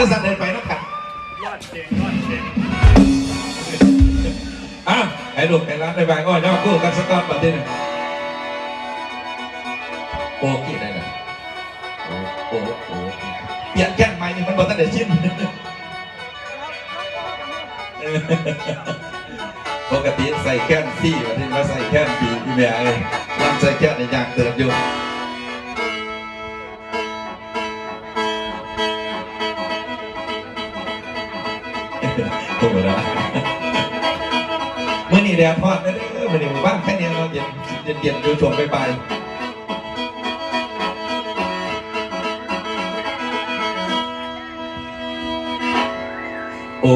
้สั่นเดินไปนักขันยอดเจ๋งยอดเจ๋งอ้าวไอ้ลูกไอ้ร้านไอ้บางก็ย่อคู่กันสักก้อนประเทศนึงโอ้กี่ได้นะโอ้โอ้โอ้เปลี่ยนแค่ไม้นี่มันบอกตั้งแต่ชิ้นปกติใส่แค่นซี่วันนี้มาใส่แค่นปีพี่แม่เลยลำใส่แค่นในยางเติมอยู่ ธรรมดาเมื่อนี่แดดพอดนะเด้อมื่อนี่บ้านแค่นี้เราเย็นเย็นเย็นอยู่ช่วงบ่ายๆโอ้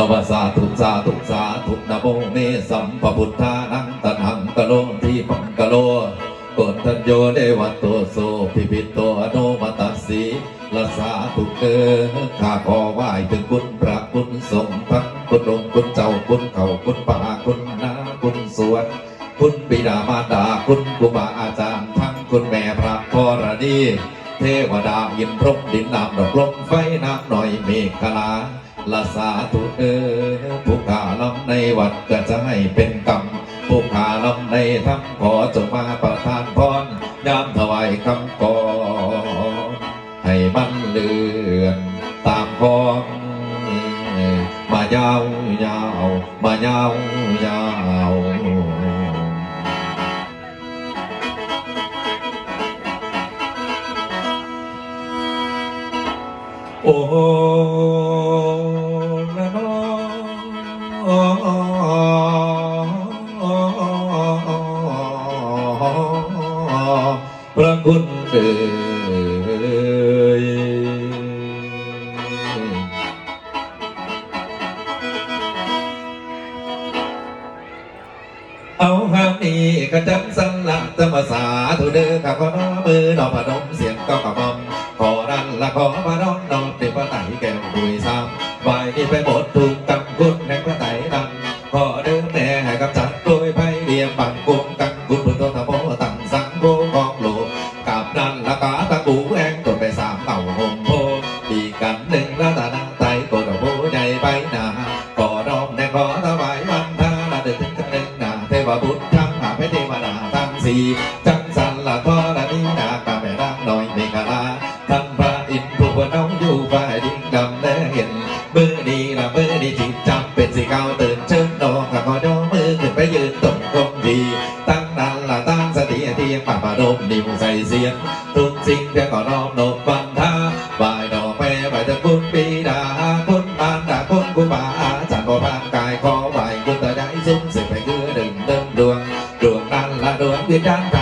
ลวาสาธุสาธุสาธุนะโมเมสัมปพุทธานังตัหังกะโลทีปังกะโลกดทัญโยเดวัตโตโสพิพิตโตอโนมตตสีละสาธุเกอข้าขอไหว้ถึงคุณพระคุณสงฆ์ทั้งคุณองค์คุณเจ้าคุณเขาคุณป่าคุณนาคุณสวนคุณบิดามารดาคุณครูบาอาจารย์ ทั้งคุณแม่พระพรดีเทวดายินพรหมดินน้ำดอกลมไฟน้ำหน่อยเมฆลา ละสาธุเออผู้ขาลำในวัดก็จะให้เป็นกรรมผู้ขาลำในธรรมขอจงมาประทานพรยามถวายคำกรให้มันเลื่อนตามคองมายาวยาวมายาวยาวโอ้ คุณเอ่ยเอาหางนี้กระจับสันหลังธรรมสาธุเด้อข้าขอน้อมือดอกประดมเสียงก็กระมอมขอรันละขอมาร้อนนอนเป็นพระไตรแก้วดุยซ้ำใบนี้ไปหมดถูกกำกุดแห่งพระไตรนั้นขอเดิมแน่ให้กับจัดโดยไพ่เดียมปังกุมกังกุดพุทธธรรมโม ว่าน้องอยู่ฝ่ายดิ่งดำและเห็นมือดีละมือดีจิตจำเป็นสีเก้าตื่นเชิญนองกับขอดอมือขึ้นไปยืนตรงกงดี ตั้งนั้นละตั้งสติเทียงป่าประดมนิ้วใส่เสียงทุกสิ่งเพียงขอน้อมนบบันทาบายดอกแม่บายตะคุณปีดาคุณมารดาคุณกุบาอาจารย์ขอร่างกายขอไหวคุณตาได้ซุ้มสิไปคือดึงเดิมดวงดวงนั้นละดวงวิญญาณ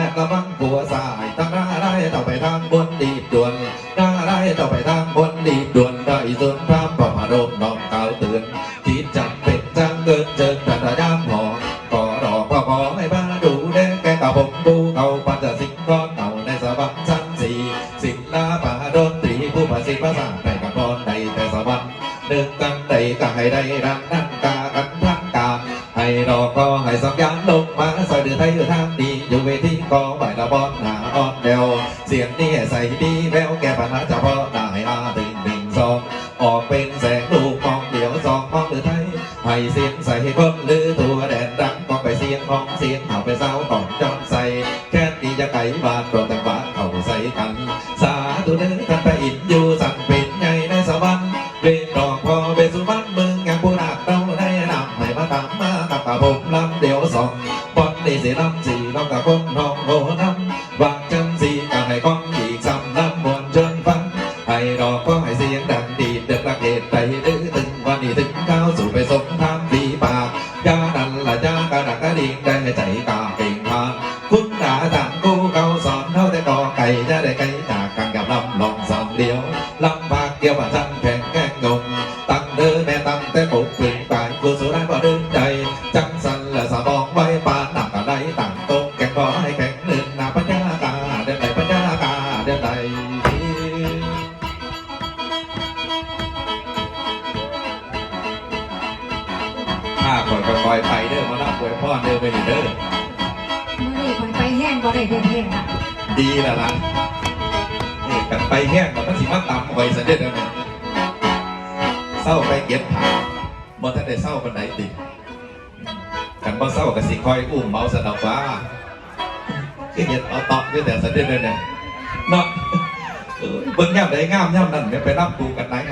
วดระวังผัวสายตั้งหน้าได้ต่อไปทางบนดีบด่วนหน้าได้ต่อไปทางบนดีบด่วนได้ส่วนพระพระมารมน้อมกล่าวเตือนจิตจังเป็นจังเกินเจิงพระยามหอขอรอพ่อขอให้บ้าดูแลแกกับผมบูเขาปัญจสิงก้อนเก่าในสวรรค์ชั้นสี่ศินลปะดนตรีผู้ประสิทธิ์ภาษาในกับพรในแต่สวรรค์หนึ่งกันใดก็ให้ได้รักากันทั้งกา ให้รอก็ให้สัญญาณลงมาใส่เดือไทยเดือทางดีอยู่เวทีก็ไหวละบอลหาออนเดวเสียงนี้ใส่ดีแววแก้ปัญหาเฉพาะได้อาติงหนึ่งสองออกเป็นแสงลูกมองเดียวสองมองเดือไทยให้เสียงใส่คนหรือตัวแดนดังก็ไปเสียงของเสียงเอาไปเศร้าก่อนจอนใส่แค่นี้จะไก่บานก็แต่งบา สองบอนนี่สิลำสี่ลำกับคนน้องโหน้ำวางจังสี่ก็ให้ก้องอีกสำลำมวนเชิญฟังให้ดอกก็ให้เสียงดังดีเด็กละเหตุใจดื้อตึงวันนี้ถึงก้าวสู่ไปสงครามฝีปากยาดันละยากระดักกระดิ่งได้ใจกาเก่งทานคุณหาทางกูเขาสอนเท่าแต่กอไก่จะได้ไก่จากกันกับลำลองสามเดียวลำบากเกี่ยวกับจันแข่งแกล้งงงตั้งเดินแม่ตั้งแต่กบถึงตายกุศลก็ดึงใจจังสันละสะบอง ถ้าคนก็คอยไปเด้อมานับป่วยพ่อเด้อไปนี่เด้อมื่อนี้คนไปแห้งก็ได้เดินแห้งอะดีแล้วล่ะนี่กันไปแห้งกับมันสิมาตำไว้ซะเด็ดแล้วนี่ยเศร้าไปเก็บผักบ่ทันได้เศร้าปานใดติกันบ่เศร้าก็สิคอยอุ้มเมาสนอกว่าคือเห็นเอาตอกอยู่แต่ซะเด็ดแล้วเนี่ยเนาะเบิ่งย่ำใดงามย่ำนั่นแม่ไปรับกูกันหลายง